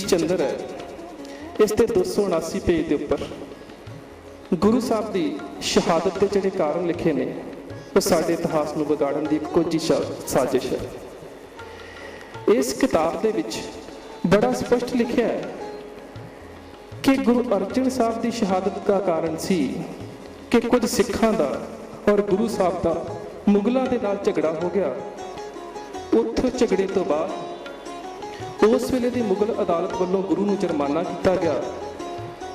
ਸਤੀਸ਼ ਚੰਦਰ ਹੈ। ਇਸ ਤੇ 279 ਪੇਜ ਦੇ ਉੱਪਰ। ਗੁਰੂ ਸਾਹਿਬ ਦੀ ਸ਼ਹਾਦਤ ਦੇ ਜਿਹੜੇ ਕਾਰਨ ਲਿਖੇ ਨੇ, ਉਹ ਸਾਡੇ ਇਤਿਹਾਸ ਨੂੰ ਵਿਗਾੜਨ ਦੀ ਇੱਕ ਸਾਜ਼ਿਸ਼ ਹੈ। ਇਸ ਕਿਤਾਬ ਦੇ ਵਿੱਚ ਬੜਾ ਸਪਸ਼ਟ ਲਿਖਿਆ ਹੈ ਕਿ ਗੁਰੂ ਅਰਜਨ ਸਾਹਿਬ ਦੀ ਸ਼ਹਾਦਤ ਦਾ ਕਾਰਨ ਸੀ ਕਿ ਕੁਝ ਸਿੱਖਾਂ ਦਾ ਔਰ ਗੁਰੂ ਸਾਹਿਬ ਦਾ ਮੁਗਲਾਂ ਦੇ ਨਾਲ ਝਗੜਾ ਹੋ ਗਿਆ। ਉੱਥੋਂ ਝਗੜੇ ਤੋਂ ਬਾਅਦ ਉਸ ਵੇਲੇ ਦੀ ਮੁਗਲ ਅਦਾਲਤ ਵੱਲੋਂ ਗੁਰੂ ਨੂੰ ਜੁਰਮਾਨਾ ਕੀਤਾ ਗਿਆ।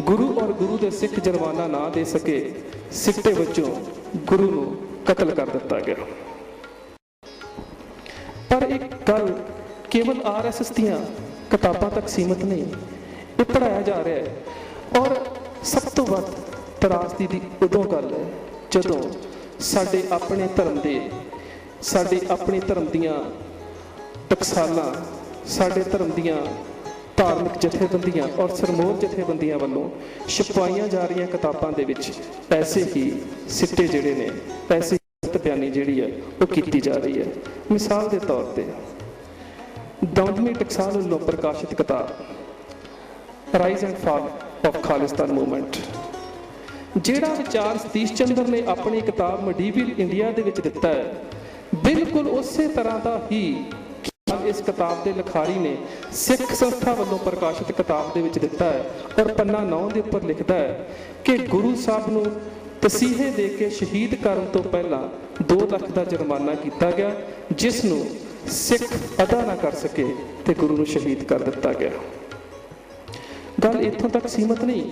ਗੁਰੂ ਔਰ ਗੁਰੂ ਦੇ ਸਿੱਖ ਜੁਰਮਾਨਾ ਨਾ ਦੇ ਸਕੇ, ਸਿੱਟੇ ਵਿੱਚੋਂ ਗੁਰੂ ਨੂੰ ਕਤਲ ਕਰ ਦਿੱਤਾ ਗਿਆ। ਪਰ ਇੱਕ ਗੱਲ ਕੇਵਲ ਆਰਐਸਐਸ ਦੀਆਂ ਕਿਤਾਬਾਂ ਤੱਕ ਸੀਮਿਤ ਨਹੀਂ, ਇਹ ਪੜਾਇਆ ਜਾ ਰਿਹਾ ਹੈ। ਔਰ ਸਭ ਤੋਂ ਵੱਧ ਤਰਾਸਦੀ ਦੀ ਉਦੋਂ ਗੱਲ ਹੈ ਜਦੋਂ ਸਾਡੇ ਆਪਣੇ ਧਰਮ ਦੇ, ਸਾਡੇ ਆਪਣੇ ਧਰਮ ਦੀਆਂ ਟਕਸਾਲਾਂ ਸਾਡੇ ਧਰਮ ਦੀਆਂ ਧਾਰਮਿਕ ਜਥੇਬੰਦੀਆਂ ਔਰ ਸਰਮੋਰ ਜਥੇਬੰਦੀਆਂ ਵੱਲੋਂ ਛਪਾਈਆਂ ਜਾ ਰਹੀਆਂ ਕਿਤਾਬਾਂ ਦੇ ਵਿੱਚ ਪੈਸੇ ਹੀ ਸਿੱਟੇ ਜਿਹੜੇ ਨੇ, ਪੈਸੇ ਗਲਤ ਬਿਆਨੀ ਜਿਹੜੀ ਹੈ, ਉਹ ਕੀਤੀ ਜਾ ਰਹੀ ਹੈ। ਮਿਸਾਲ ਦੇ ਤੌਰ ਤੇ ਦੌਲਮੀ ਟਕਸਾਲ ਵੱਲੋਂ ਪ੍ਰਕਾਸ਼ਿਤ ਕਿਤਾਬ rise and fall of Khalistan movement ਜਿਹੜਾ ਵਿਚਾਰ ਸਤੀਸ਼ ਚੰਦਰ ਨੇ ਆਪਣੀ ਕਿਤਾਬ ਮਡੀਵਲ ਇੰਡੀਆ ਦੇ ਵਿੱਚ ਦਿੱਤਾ ਹੈ, ਬਿਲਕੁਲ ਉਸੇ ਤਰ੍ਹਾਂ ਦਾ ਹੀ ਖਿਆਲ ਇਸ ਕਿਤਾਬ ਦੇ ਲਿਖਾਰੀ ਨੇ ਸਿੱਖ ਸੰਸਥਾ ਵੱਲੋਂ ਪ੍ਰਕਾਸ਼ਿਤ ਕਿਤਾਬ ਦੇ ਵਿੱਚ ਦਿੱਤਾ ਹੈ ਔਰ ਪੰਨਾ 9 ਦੇ ਉੱਪਰ ਲਿਖਦਾ ਹੈ ਕਿ ਗੁਰੂ ਸਾਹਿਬ ਨੂੰ ਤਸੀਹੇ ਦੇ ਕੇ ਸ਼ਹੀਦ ਕਰਨ ਤੋਂ ਪਹਿਲਾਂ 2 ਲੱਖ ਦਾ ਜੁਰਮਾਨਾ ਕੀਤਾ ਗਿਆ, ਜਿਸ ਨੂੰ ਸਿੱਖ ਅਦਾ ਨਾ ਕਰ ਸਕੇ ਤੇ ਗੁਰੂ ਨੂੰ ਸ਼ਹੀਦ ਕਰ ਦਿੱਤਾ ਗਿਆ। ਗੱਲ ਇੱਥੋਂ ਤੱਕ ਸੀਮਤ ਨਹੀਂ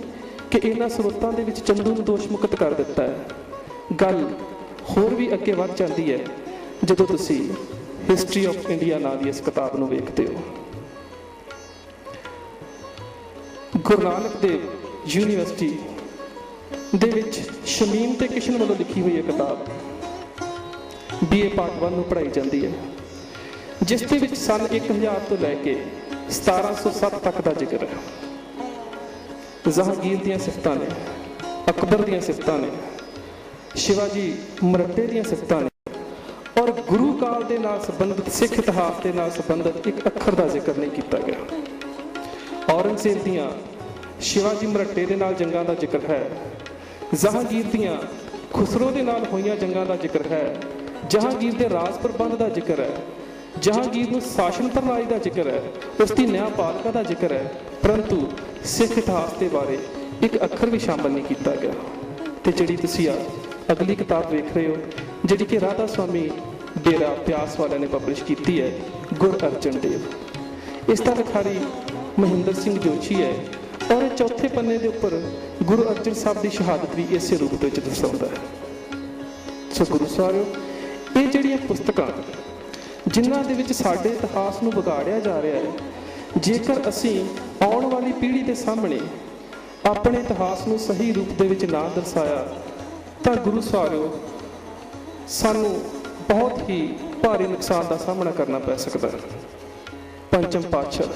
ਕਿ ਇਹਨਾਂ ਸਰੋਤਾਂ ਦੇ ਵਿੱਚ ਚੰਦੂ ਨੂੰ ਦੋਸ਼ ਮੁਕਤ ਕਰ ਦਿੱਤਾ ਹੈ। ਗੱਲ ਹੋਰ ਵੀ ਅੱਗੇ ਵੱਧ ਜਾਂਦੀ ਹੈ ਜਦੋਂ ਤੁਸੀਂ ਹਿਸਟਰੀ ਆਫ ਇੰਡੀਆ ਨਾਂ ਦੀ ਇਸ ਕਿਤਾਬ ਨੂੰ ਵੇਖਦੇ ਹੋ। ਗੁਰੂ ਨਾਨਕ ਦੇਵ ਯੂਨੀਵਰਸਿਟੀ ਦੇ ਵਿੱਚ ਸ਼ਮੀਮ ਤੇ ਕਿਸ਼ਨ ਵੱਲੋਂ ਲਿਖੀ ਹੋਈ ਹੈ ਕਿਤਾਬ ਬੀਏ ਪਾਰਟ 1 ਨੂੰ ਪੜ੍ਹਾਈ ਜਾਂਦੀ ਹੈ, ਜਿਸ ਦੇ ਵਿੱਚ ਸਨ 1000 ਤੋਂ ਲੈ ਕੇ 1707 ਤੱਕ ਦਾ ਜ਼ਿਕਰ ਹੈ। ਜਹਾਂਗੀਰ ਦੀਆਂ ਸਿਫਤਾਂ ਨੇ, ਅਕਬਰ ਦੀਆਂ ਸਿਫਤਾਂ ਨੇ, ਸ਼ਿਵਾਜੀ ਮਰੱਟੇ ਦੀਆਂ ਸਿਫਤਾਂ ਨੇ ਔਰ ਗੁਰੂ ਕਾਲ ਦੇ ਨਾਲ ਸੰਬੰਧਿਤ, ਸਿੱਖ ਇਤਿਹਾਸ ਦੇ ਨਾਲ ਸੰਬੰਧਿਤ ਇੱਕ ਅੱਖਰ ਦਾ ਜ਼ਿਕਰ ਨਹੀਂ ਕੀਤਾ ਗਿਆ। ਔਰੰਗਜ਼ੇਬ ਦੀਆਂ ਸ਼ਿਵਾਜੀ ਮਰੱਟੇ ਦੇ ਨਾਲ ਜੰਗਾਂ ਦਾ ਜ਼ਿਕਰ ਹੈ। ਜਹਾਂਗੀਰ ਦੀਆਂ ਖੁਸਰੋ ਦੇ ਨਾਲ ਹੋਈਆਂ ਜੰਗਾਂ ਦਾ ਜ਼ਿਕਰ ਹੈ। ਜਹਾਂਗੀਰ ਦੇ ਰਾਜ ਪ੍ਰਬੰਧ ਦਾ ਜ਼ਿਕਰ ਹੈ। ਜਹਾਂਗੀਰ ਨੂੰ ਸ਼ਾਸਨ ਪ੍ਰਣਾਲੀ ਦਾ ਜ਼ਿਕਰ ਹੈ। ਉਸ ਦੀ ਨਿਆਂਪਾਲਿਕਾ ਦਾ ਜ਼ਿਕਰ ਹੈ। ਪਰੰਤੂ ਸਿੱਖ ਇਤਿਹਾਸ ਦੇ ਬਾਰੇ ਇੱਕ ਅੱਖਰ ਵੀ ਸ਼ਾਮਲ ਨਹੀਂ ਕੀਤਾ ਗਿਆ। ਤੇ ਜਿਹੜੀ ਤੁਸੀਂ ਆ ਅਗਲੀ ਕਿਤਾਬ ਵੇਖ ਰਹੇ ਹੋ, ਜਿਹੜੀ ਕਿ ਰਾਧਾ ਸਵਾਮੀ ਡੇਰਾ ਪਿਆਸ ਵਾਲਿਆਂ ਨੇ ਪਬਲਿਸ਼ ਕੀਤੀ ਹੈ, ਗੁਰ ਅਰਜਨ ਦੇਵ। ਇਸ ਦਾ ਲਿਖਾਰੀ ਮਹਿੰਦਰ ਸਿੰਘ ਜੋਸ਼ੀ ਹੈ ਔਰ ਚੌਥੇ ਪੰਨੇ ਦੇ ਉੱਪਰ ਗੁਰੂ ਅਰਜਨ ਸਾਹਿਬ ਦੀ ਸ਼ਹਾਦਤ ਵੀ ਇਸੇ ਰੂਪ ਵਿੱਚ ਦਰਸਾਉਂਦਾ ਹੈ। ਸੋ ਗੁਰੂ ਸਾਹਿਬ ਇਹ ਜਿਹੜੀਆਂ ਪੁਸਤਕਾਂ ਜਿਨ੍ਹਾਂ ਦੇ ਵਿੱਚ ਸਾਡੇ ਇਤਿਹਾਸ ਨੂੰ ਵਿਗਾੜਿਆ ਜਾ ਰਿਹਾ ਹੈ, ਜੇਕਰ ਅਸੀਂ ਆਉਣ ਵਾਲੀ ਪੀੜ੍ਹੀ ਦੇ ਸਾਹਮਣੇ ਆਪਣੇ ਇਤਿਹਾਸ ਨੂੰ ਸਹੀ ਰੂਪ ਦੇ ਵਿੱਚ ਨਾ ਦਰਸਾਇਆ ਤਾਂ ਗੁਰੂ ਸਾਹਿਬ ਸਾਨੂੰ ਬਹੁਤ ਹੀ ਭਾਰੀ ਨੁਕਸਾਨ ਦਾ ਸਾਹਮਣਾ ਕਰਨਾ ਪੈ ਸਕਦਾ ਹੈ। ਪੰਚਮ ਪਾਤਸ਼ਾਹ,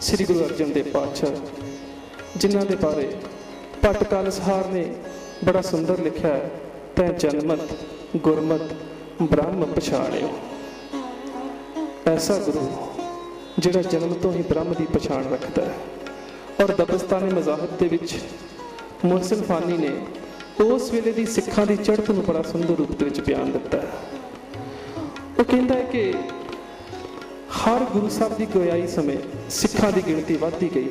ਸ੍ਰੀ ਗੁਰੂ ਅਰਜਨ ਦੇਵ ਪਾਤਸ਼ਾਹ, ਜਿਨ੍ਹਾਂ ਦੇ ਬਾਰੇ ਪਟਕਾਲ ਸਹਾਰ ਨੇ ਬੜਾ ਸੁੰਦਰ ਲਿਖਿਆ ਹੈ, ਤੈ ਜਨਮਤ, ਗੁਰਮਤ, ਬ੍ਰਹਮ ਪਛਾਣਿਓ। ਐਸਾ ਗੁਰੂ ਜਿਹੜਾ ਜਨਮ ਤੋਂ ਹੀ ਬ੍ਰਹਮ ਦੀ ਪਛਾਣ ਰੱਖਦਾ ਹੈ। ਔਰ ਦਬਸਤਾਨੀ ਮਜ਼ਾਹਬ ਦੇ ਵਿੱਚ ਮੁਹਸਿਨ ਫਾਨੀ ਨੇ ਉਸ ਵੇਲੇ ਦੀ ਸਿੱਖਾਂ ਦੀ ਚੜ੍ਹਤ ਨੂੰ ਬੜਾ ਸੁੰਦਰ ਰੂਪ ਦੇ ਵਿੱਚ ਬਿਆਨ ਦਿੱਤਾ ਹੈ। ਉਹ ਕਹਿੰਦਾ ਹੈ ਕਿ ਹਰ ਗੁਰੂ ਸਾਹਿਬ ਦੀ ਗੋਇਾਈ ਸਮੇਂ ਸਿੱਖਾਂ ਦੀ ਗਿਣਤੀ ਵੱਧਦੀ ਗਈ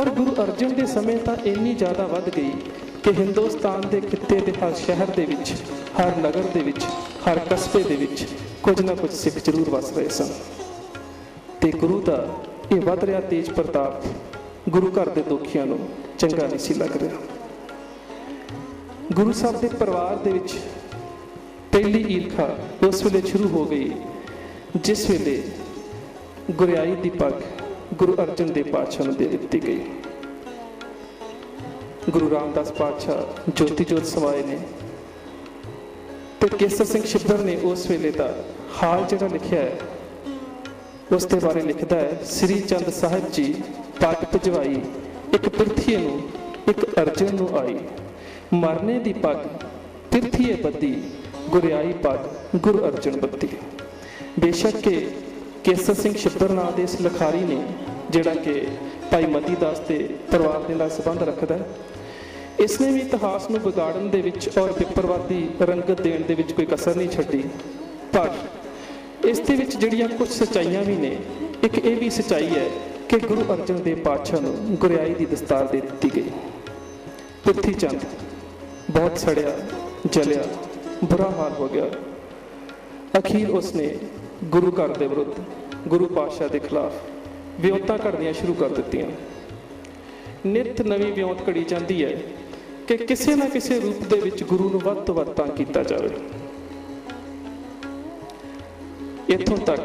ਔਰ ਗੁਰੂ ਅਰਜਨ ਦੇ ਸਮੇਂ ਤਾਂ ਇੰਨੀ ਜ਼ਿਆਦਾ ਵੱਧ ਗਈ ਕਿ ਹਿੰਦੁਸਤਾਨ ਦੇ ਖਿੱਤੇ ਦੇ ਹਰ ਸ਼ਹਿਰ ਦੇ ਵਿੱਚ, ਹਰ ਨਗਰ ਦੇ ਵਿੱਚ, ਹਰ ਕਸਬੇ ਦੇ ਵਿੱਚ ਕੁਝ ਨਾ ਕੁਝ ਸਿੱਖ ਜ਼ਰੂਰ ਵਸ ਰਹੇ ਸਨ। ਤੇ ਗੁਰੂ ਦਾ ਇਹ ਵੱਧ ਰਿਹਾ ਤੇਜ ਪ੍ਰਤਾਪ ਗੁਰੂ ਘਰ ਦੇ ਦੁਖੀਆਂ ਨੂੰ ਚੰਗਾ ਨਹੀਂ ਸੀ ਲੱਗ ਰਿਹਾ। ਗੁਰੂ ਸਾਹਿਬ ਦੇ ਪਰਿਵਾਰ ਦੇ ਵਿੱਚ ਪਹਿਲੀ ਈਰਖਾ ਉਸ ਵੇਲੇ ਸ਼ੁਰੂ ਹੋ ਗਈ, ਜਿਸ ਵੇਲੇ ਗੁਰਿਆਈ ਦੀ ਪੱਗ ਗੁਰੂ ਅਰਜਨ ਦੇਵ ਪਾਤਸ਼ਾਹ ਨੂੰ ਦੇ ਦਿੱਤੀ ਗਈ। ਗੁਰੂ ਰਾਮਦਾਸ ਪਾਤਸ਼ਾਹ ਜੋਤੀ ਜੋਤ ਸਵਾਏ ਨੇ ਤੇ ਕੇਸਰ ਸਿੰਘ ਸ਼ਿੱਬਰ ਨੇ ਉਸ ਵੇਲੇ ਦਾ ਹਾਲ ਜਿਹੜਾ ਲਿਖਿਆ ਹੈ, ਉਸ ਦੇ ਬਾਰੇ ਲਿਖਦਾ ਹੈ, ਸ੍ਰੀ ਚੰਦ ਸਾਹਿਬ ਜੀ ਪੱਗ ਭਜਵਾਈ ਇੱਕ ਪਿਰਥੀਏ ਨੂੰ, ਇੱਕ ਅਰਜਨ ਨੂੰ ਆਈ। ਮਰਨੇ ਦੀ ਪੱਗ ਪਿਰਥੀਏ ਬੱਦੀ ਗੁਰਿਆਈ ਪੱਗ, ਗੁਰੂ ਅਰਜਨ ਬੱਤੀ ਬੇਸ਼ੱਕ ਕਿ ਕੇਸਰ ਸਿੰਘ ਛਿੱਬਰ ਨਾਂ ਦੇ ਇਸ ਲਿਖਾਰੀ ਨੇ, ਜਿਹੜਾ ਕਿ ਭਾਈ ਮਤੀ ਦਾਸ ਤੇ ਪਰਿਵਾਰ ਦੇ ਨਾਲ ਸੰਬੰਧ ਰੱਖਦਾ ਹੈ ਇਸ ਨੇ ਵੀ ਇਤਿਹਾਸ ਨੂੰ ਵਿਗਾੜਨ ਦੇ ਵਿੱਚ ਔਰ ਵਿਪਰਵਾਦੀ ਰੰਗਤ ਦੇਣ ਦੇ ਵਿੱਚ ਕੋਈ ਕਸਰ ਨਹੀਂ ਛੱਡੀ। ਪਰ ਇਸ ਦੇ ਵਿੱਚ ਜਿਹੜੀਆਂ ਕੁਝ ਸਚਾਈਆਂ ਵੀ ਨੇ, ਇੱਕ ਇਹ ਵੀ ਸਚਾਈ ਹੈ ਕਿ ਗੁਰੂ ਅਰਜਨ ਦੇਵ ਪਾਤਸ਼ਾਹ ਨੂੰ ਗੁਰਿਆਈ ਦੀ ਦਸਤਾਰ ਦੇ ਦਿੱਤੀ ਗਈ। ਪ੍ਰਿਥੀ ਚੰਦ। ਬਹੁਤ ਸੜਿਆ, ਜਲਿਆ, ਬੁਰਾ ਹਾਲ ਹੋ ਗਿਆ। ਅਖੀਰ ਉਸਨੇ ਗੁਰੂ ਘਰ ਦੇ ਵਿਰੁੱਧ ਗੁਰੂ ਪਾਤਸ਼ਾਹ ਦੇ ਖਿਲਾਫ ਵਿਉਂਤਾਂ ਘੜਨੀਆਂ ਸ਼ੁਰੂ ਕਰ ਦਿੱਤੀਆਂ। ਨਿਤ ਨਵੀਂ ਵਿਉਂਤ ਘੜੀ ਜਾਂਦੀ ਹੈ ਕਿ ਕਿਸੇ ਨਾ ਕਿਸੇ ਰੂਪ ਦੇ ਵਿੱਚ ਗੁਰੂ ਨੂੰ ਵੱਧ ਤੋਂ ਵੱਧ ਤਾਂ ਕੀਤਾ ਜਾਵੇ। ਇੱਥੋਂ ਤੱਕ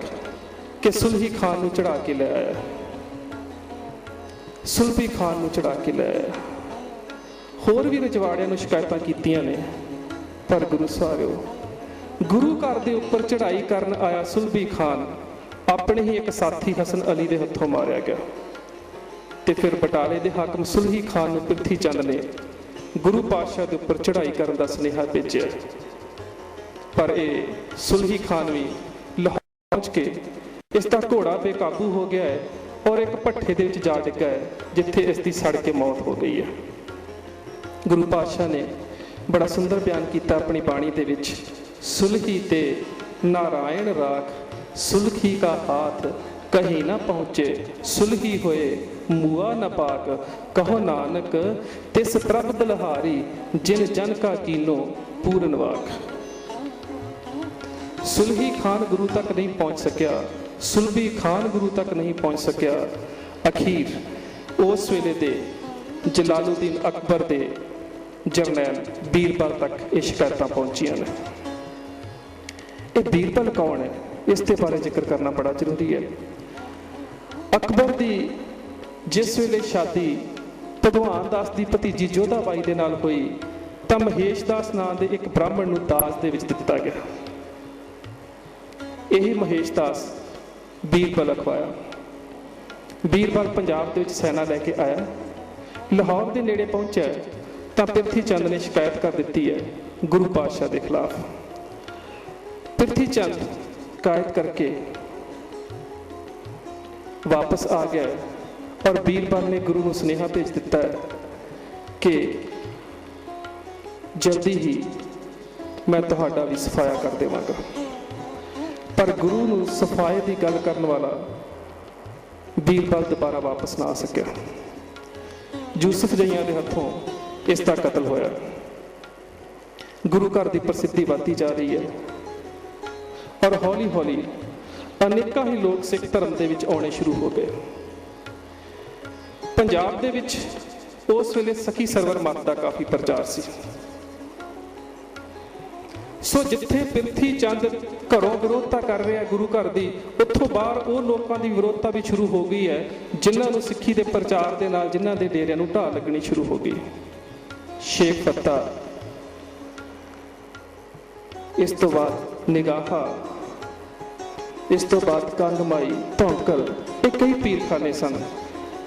ਕਿ ਸੁਲਹੀ ਖਾਨ ਨੂੰ ਚੜਾ ਕੇ ਲੈ ਆਇਆ। ਸੁਲਭੀ ਖਾਨ ਨੂੰ ਚੜਾ ਕੇ ਲੈ ਆਇਆ। ਹੋਰ ਵੀ ਰਜਵਾੜਿਆਂ ਨੂੰ ਸ਼ਿਕਾਇਤਾਂ ਕੀਤੀਆਂ ਨੇ। ਪਰ ਗੁਰੂ ਸਾਹਿਬ ਗੁਰੂ ਘਰ ਦੇ ਉੱਪਰ ਚੜ੍ਹਾਈ ਕਰਨ ਆਇਆ ਸੁਲਬੀ ਖਾਨ ਆਪਣੇ ਹੀ ਇੱਕ ਸਾਥੀ ਹਸਨ ਅਲੀ ਦੇ ਹੱਥੋਂ ਮਾਰਿਆ ਗਿਆ। ਤੇ ਫਿਰ ਬਟਾਲੇ ਦੇ ਹਾਕਮ ਸੁਲਹੀ ਖਾਨ ਨੂੰ ਪ੍ਰਿਥੀ ਚੰਦ ਨੇ ਗੁਰੂ ਪਾਤਸ਼ਾਹ ਦੇ ਉੱਪਰ ਚੜ੍ਹਾਈ ਕਰਨ ਦਾ ਸੁਨੇਹਾ ਭੇਜਿਆ। ਪਰ ਇਹ ਸੁਲਹੀ ਖਾਨ ਵੀ ਲਾਹੌਰ ਪਹੁੰਚ ਕੇ ਇਸ ਦਾ ਘੋੜਾ ਬੇਕਾਬੂ ਹੋ ਗਿਆ ਹੈ ਔਰ ਇੱਕ ਭੱਠੇ ਦੇ ਵਿੱਚ ਜਾ ਡਿੱਗਾ ਹੈ, ਜਿੱਥੇ ਇਸ ਦੀ ਸੜ ਕੇ ਮੌਤ ਹੋ ਗਈ ਹੈ। ਗੁਰੂ ਪਾਤਸ਼ਾਹ ਨੇ ਬੜਾ ਸੁੰਦਰ ਬਿਆਨ ਕੀਤਾ ਆਪਣੀ ਬਾਣੀ ਦੇ ਵਿੱਚ। ਸੁਲਹੀ ਤੇ ਨਾਰਾਇਣ ਰਾਖ ਸੁਲਖੀ ਕਾ ਹਾਥ ਕਹੀ ਨਾ ਪਹੁੰਚੇ, ਸੁਲਹੀ ਹੋਏ ਮੂਆ ਨਾ ਪਾਕ, ਕਹੋ ਨਾਨਕ, ਤਿਸ ਪ੍ਰਭ ਦਲਹਾਰੀ ਜਿਨ ਜਨ ਕਾ ਕੀਨੋ ਪੂਰਨ ਵਾਕ। ਸੁਲਹੀ ਖਾਨ ਗੁਰੂ ਤੱਕ ਨਹੀਂ ਪਹੁੰਚ ਸਕਿਆ, ਸੁਲਭੀ ਖਾਨ ਗੁਰੂ ਤੱਕ ਨਹੀਂ ਪਹੁੰਚ ਸਕਿਆ। ਅਖੀਰ ਉਸ ਵੇਲੇ ਦੇ ਜਲਾਲੂਦੀਨ ਅਕਬਰ ਦੇ ਜਰਨੈਲ ਬੀਰਬਲ ਤੱਕ ਇਹ ਸ਼ਿਕਾਇਤਾਂ ਪਹੁੰਚੀਆਂ ਨੇ। ਇਹ ਬੀਰਬਲ ਕੌਣ ਹੈ? ਇਸ ਦੇ ਬਾਰੇ ਜ਼ਿਕਰ ਕਰਨਾ ਬੜਾ ਜ਼ਰੂਰੀ ਹੈ। ਅਕਬਰ ਦੀ ਜਿਸ ਵੇਲੇ ਸ਼ਾਦੀ ਭਗਵਾਨ ਦਾਸ ਦੀ ਭਤੀਜੀ ਜੋਧਾਬਾਈ ਦੇ ਨਾਲ ਹੋਈ, ਤਾਂ ਮਹੇਸ਼ ਦਾਸ ਨਾਂ ਦੇ ਇੱਕ ਬ੍ਰਾਹਮਣ ਨੂੰ ਦਾਸ ਦੇ ਵਿੱਚ ਦਿੱਤਾ ਗਿਆ। ਇਹ ਮਹੇਸ਼ ਦਾਸ ਬੀਰਬਲ ਅਖਵਾਇਆ। ਬੀਰਬਲ ਪੰਜਾਬ ਦੇ ਵਿੱਚ ਸੈਨਾ ਲੈ ਕੇ ਆਇਆ। ਲਾਹੌਰ ਦੇ ਨੇੜੇ ਪਹੁੰਚਿਆ। ਤਾਂ ਪ੍ਰਿਥੀ ਚੰਦ ਨੇ ਸ਼ਿਕਾਇਤ ਕਰ ਦਿੱਤੀ ਹੈ ਗੁਰੂ ਪਾਤਸ਼ਾਹ ਦੇ ਖਿਲਾਫ। ਪ੍ਰਿਥੀ ਚੰਦ ਕਾਇਦ ਕਰਕੇ ਵਾਪਸ ਆ ਗਿਆ ਹੈ ਔਰ ਬੀਰਬਲ ਨੇ ਗੁਰੂ ਨੂੰ ਸੁਨੇਹਾ ਭੇਜ ਦਿੱਤਾ ਹੈ ਕਿ ਜਲਦੀ ਹੀ ਮੈਂ ਤੁਹਾਡਾ ਵੀ ਸਫਾਇਆ ਕਰ ਦੇਵਾਂਗਾ। ਪਰ ਗੁਰੂ ਨੂੰ ਸਫਾਏ ਦੀ ਗੱਲ ਕਰਨ ਵਾਲਾ ਬੀਰਬਲ ਦੁਬਾਰਾ ਵਾਪਸ ਨਾ ਆ ਸਕਿਆ। ਯੂਸਫ ਜਈਆਂ ਦੇ ਹੱਥੋਂ ਇਸ ਦਾ ਕਤਲ ਹੋਇਆ। ਗੁਰੂ ਘਰ ਦੀ ਪ੍ਰਸਿੱਧੀ ਵਧਦੀ ਜਾ ਰਹੀ ਹੈ। ਔਰ ਹੌਲੀ ਹੌਲੀ ਅਨੇਕਾਂ ਹੀ ਲੋਕ ਸਿੱਖ ਧਰਮ ਦੇ ਵਿੱਚ ਆਉਣੇ ਸ਼ੁਰੂ ਹੋ ਗਏ। ਪੰਜਾਬ ਦੇ ਵਿੱਚ ਉਸ ਵੇਲੇ ਸਖੀ ਸਰਵਰ ਮਤ ਦਾ ਕਾਫੀ ਪ੍ਰਚਾਰ ਸੀ। ਸੋ ਜਿੱਥੇ ਪ੍ਰਿਥੀ ਚੰਦ ਘਰੋਂ ਵਿਰੋਧਤਾ ਕਰ ਰਿਹਾ ਗੁਰੂ ਘਰ ਦੀ, ਉੱਥੋਂ ਬਾਹਰ ਉਹ ਲੋਕਾਂ ਦੀ ਵਿਰੋਧਤਾ ਵੀ ਸ਼ੁਰੂ ਹੋ ਗਈ ਹੈ, ਜਿਨ੍ਹਾਂ ਨੂੰ ਸਿੱਖੀ ਦੇ ਪ੍ਰਚਾਰ ਦੇ ਨਾਲ, ਜਿਨ੍ਹਾਂ ਦੇ ਡੇਰਿਆਂ ਨੂੰ ਢਾਹ ਲੱਗਣੀ ਸ਼ੁਰੂ ਹੋ ਗਈ ਸ਼ੇਖ ਫੱਤਾ। ਇਸ ਤੋਂ ਬਾਅਦ ਨਿਗਾਹਾ। ਇਸ ਤੋਂ ਬਾਅਦ ਕੰਗਮਾਈ, ਧੌਂਕਲ, ਇਹ ਕਈ ਪੀਰਖਾਨੇ ਸਨ,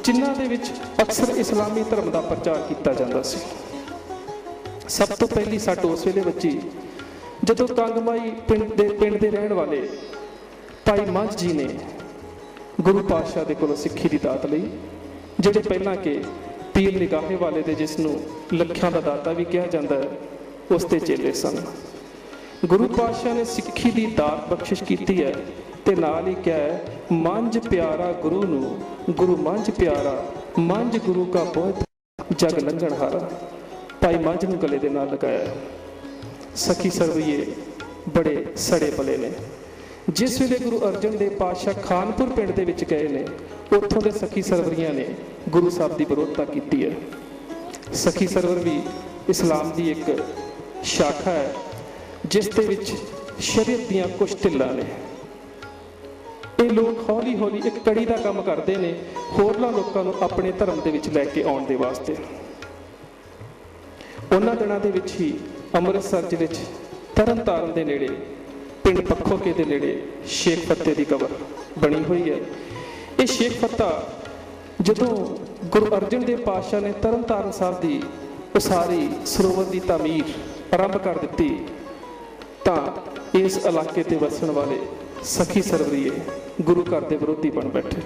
ਜਿਨ੍ਹਾਂ ਦੇ ਵਿੱਚ ਅਕਸਰ ਇਸਲਾਮੀ ਧਰਮ ਦਾ ਪ੍ਰਚਾਰ ਕੀਤਾ ਜਾਂਦਾ ਸੀ। ਸਭ ਤੋਂ ਪਹਿਲੀ ਸੱਟ ਉਸ ਵੇਲੇ ਵੱਜੀ, ਜਦੋਂ ਕੰਗਮਾਈ ਪਿੰਡ ਦੇ ਪਿੰਡ ਦੇ ਰਹਿਣ ਵਾਲੇ ਭਾਈ ਮੰਝ ਜੀ ਨੇ ਗੁਰੂ ਪਾਤਸ਼ਾਹ ਦੇ ਕੋਲੋਂ ਸਿੱਖੀ ਦੀ ਦਾਤ ਲਈ, ਜਿਹੜੇ ਪਹਿਲਾਂ ਕਿ ਪੀਰ ਨਿਗਾਹੇ ਵਾਲੇ ਦੇ ਜਿਸ ਨੂੰ ਲੱਖਾਂ ਦਾ ਦਾਤਾ ਵੀ ਕਿਹਾ ਜਾਂਦਾ ਹੈ, ਉਸ ਦੇ ਚੇਲੇ ਸਨ। ਗੁਰੂ ਪਾਤਸ਼ਾਹ ਨੇ ਸਿੱਖੀ ਦੀ ਦਾਤ ਬਖਸ਼ਿਸ਼ ਕੀਤੀ ਹੈ ਤੇ ਨਾਲ ਹੀ ਕਿਹਾ ਹੈ, ਮੰਝ ਪਿਆਰਾ ਗੁਰੂ ਨੂੰ, ਗੁਰੂ ਮੰਝ ਪਿਆਰਾ ਮੰਜ ਗੁਰੂ ਕਾ ਬਹੁਤ ਜਗ ਲੰਘਣ ਹਾਰਾ। ਭਾਈ ਮੰਜ ਨੂੰ ਗਲੇ ਦੇ ਨਾਲ ਲਗਾਇਆ ਹੈ। ਸਖੀ ਸਰਵਈਏ ਬੜੇ ਸੜੇ ਪਲੇ ਨੇ। ਜਿਸ ਵੇਲੇ ਗੁਰੂ ਅਰਜਨ ਦੇਵ ਪਾਤਸ਼ਾਹ ਖਾਨਪੁਰ ਪਿੰਡ ਦੇ ਵਿੱਚ ਗਏ ਨੇ ਉੱਥੋਂ ਦੇ ਸਖੀ ਸਰਵਰੀਆਂ ਨੇ ਗੁਰੂ ਸਾਹਿਬ ਦੀ ਵਿਰੋਧਤਾ ਕੀਤੀ ਹੈ। ਸਖੀ ਸਰਵਰ ਵੀ ਇਸਲਾਮ ਦੀ ਇੱਕ ਸ਼ਾਖਾ ਹੈ, ਜਿਸ ਦੇ ਵਿੱਚ ਸ਼ਰੀਅਤ ਦੀਆਂ ਕੁਝ ਢਿੱਲਾਂ ਨੇ। ਇਹ ਲੋਕ ਹੌਲੀ ਹੌਲੀ ਇੱਕ ਕੜੀ ਦਾ ਕੰਮ ਕਰਦੇ ਨੇ, ਹੋਰਨਾਂ ਲੋਕਾਂ ਨੂੰ ਆਪਣੇ ਧਰਮ ਦੇ ਵਿੱਚ ਲੈ ਕੇ ਆਉਣ ਦੇ ਵਾਸਤੇ। ਉਹਨਾਂ ਦਿਨਾਂ ਦੇ ਵਿੱਚ ਹੀ ਅੰਮ੍ਰਿਤਸਰ ਜ਼ਿਲ੍ਹੇ 'ਚ ਤਰਨਤਾਰਨ ਦੇ ਨੇੜੇ, ਪਿੰਡ ਪੱਖੋਕੇ ਦੇ ਨੇੜੇ ਸ਼ੇਖ ਫੱਤੇ ਦੀ ਕਬਰ ਬਣੀ ਹੋਈ ਹੈ। ਇਹ ਸ਼ੇਖ ਫੱਤਾ ਜਦੋਂ ਗੁਰੂ ਅਰਜਨ ਦੇਵ ਪਾਤਸ਼ਾਹ ਨੇ ਤਰਨਤਾਰਨ ਸਾਹਿਬ ਦੀ ਉਸਾਰੀ ਸਰੋਵਰ ਦੀ ਤਾਮੀਰ ਆਰੰਭ ਕਰ ਦਿੱਤੀ, ਤਾਂ ਇਸ ਇਲਾਕੇ ਤੇ ਵਸਣ ਵਾਲੇ ਸਖੀ ਸਰਵਰੀਏ ਗੁਰੂ ਘਰ ਦੇ ਵਿਰੋਧੀ ਬਣ ਬੈਠੇ।